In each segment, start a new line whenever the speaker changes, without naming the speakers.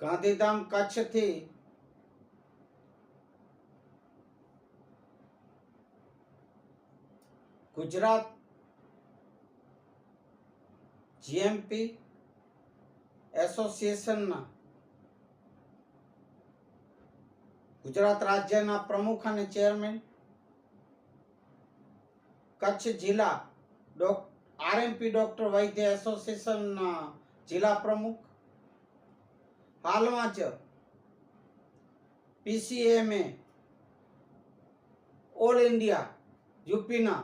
ગાંધીધામ કચ્છથી ગુજરાત જીએમપી એસોસિએશનના ગુજરાત રાજ્યના પ્રમુખ અને ચેરમેન। કચ્છ જિલ્લા ડોક આરએમપી ડોક્ટર વૈદ્ય એસોસિએશનના જિલ્લા પ્રમુખ। હાલમાં જ પીસીએમએ, ઓલ ઇન્ડિયા, યુપીના,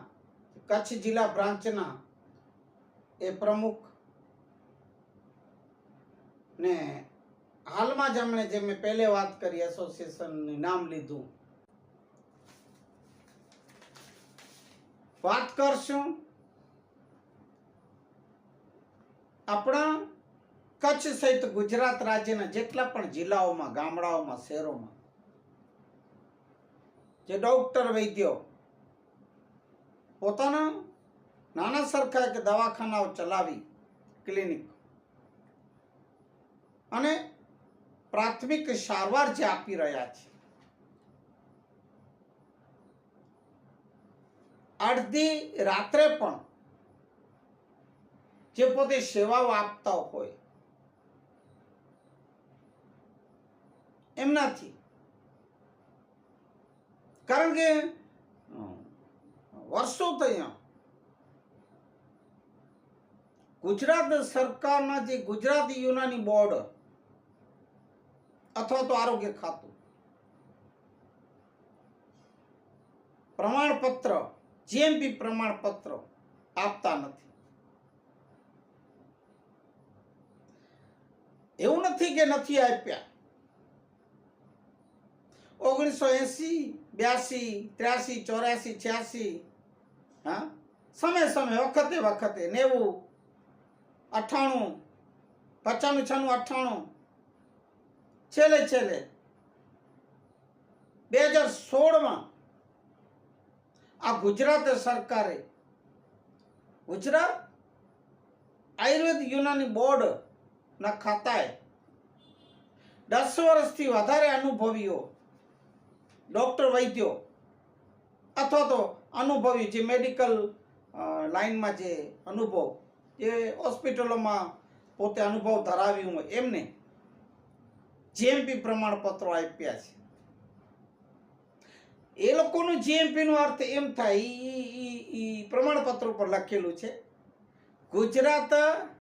કચ્છ જિલ્લા બ્રાન્ચના એ પ્રમુખ ને હાલમાં જ હમણે જે મેં પહેલે વાત કરી એસોસિએશનનું નામ લીધું. વાત કરશું આપણા કચ્છ સહિત ગુજરાત રાજ્યના જેટલા પણ જિલ્લાઓમાં, ગામડાઓમાં, શહેરોમાં જે ડોક્ટર, વૈદ્યો પોતાના નાના સરખા કે દવાખાનાઓ ચલાવી, ક્લિનિક અને પ્રાથમિક સારવાર જે આપી રહ્યા છે. અડધી રાત્રે પણ જે પોતે સેવાઓ આપતા હોય એમનાથી. કારણ કે વર્ષો થયા. ગુજરાત સરકારના જે ગુજરાતી યુનાની બોર્ડ, અથવા તો આરોગ્ય ખાતું, પ્રમાણપત્ર જીએમપી પ્રમાણપત્ર આપતા નથી. એવું નથી કે નથી આપ્યા. ઓગણીસો એંસી, બ્યાસી, ત્ર્યાસી, ચોર્યાસી, છ્યાસી, હા? સમય સમય, વખતે વખતે, નેવું, અઠ્ઠાણું, પચાણું છનું અઠ્ઠાણું. છેલ્લે છેલ્લે, બે હજાર સોળમાં આ ગુજરાત સરકારે, ગુજરાત આયુર્વેદ યુનાની બોર્ડના ખાતાએ દસ વર્ષથી વધારે અનુભવીઓ ડોક્ટર વૈદ્યો અથવા તો અનુભવી જે મેડિકલ લાઈનમાં જે અનુભવ, જે હોસ્પિટલોમાં પોતે અનુભવ ધરાવ્યું હોય એમને જીએમપી પ્રમાણપત્રો આપ્યા છે. એ લોકોનું જીએમપીનો અર્થ એમ થાય એ પ્રમાણપત્ર ઉપર લખેલું છે, ગુજરાત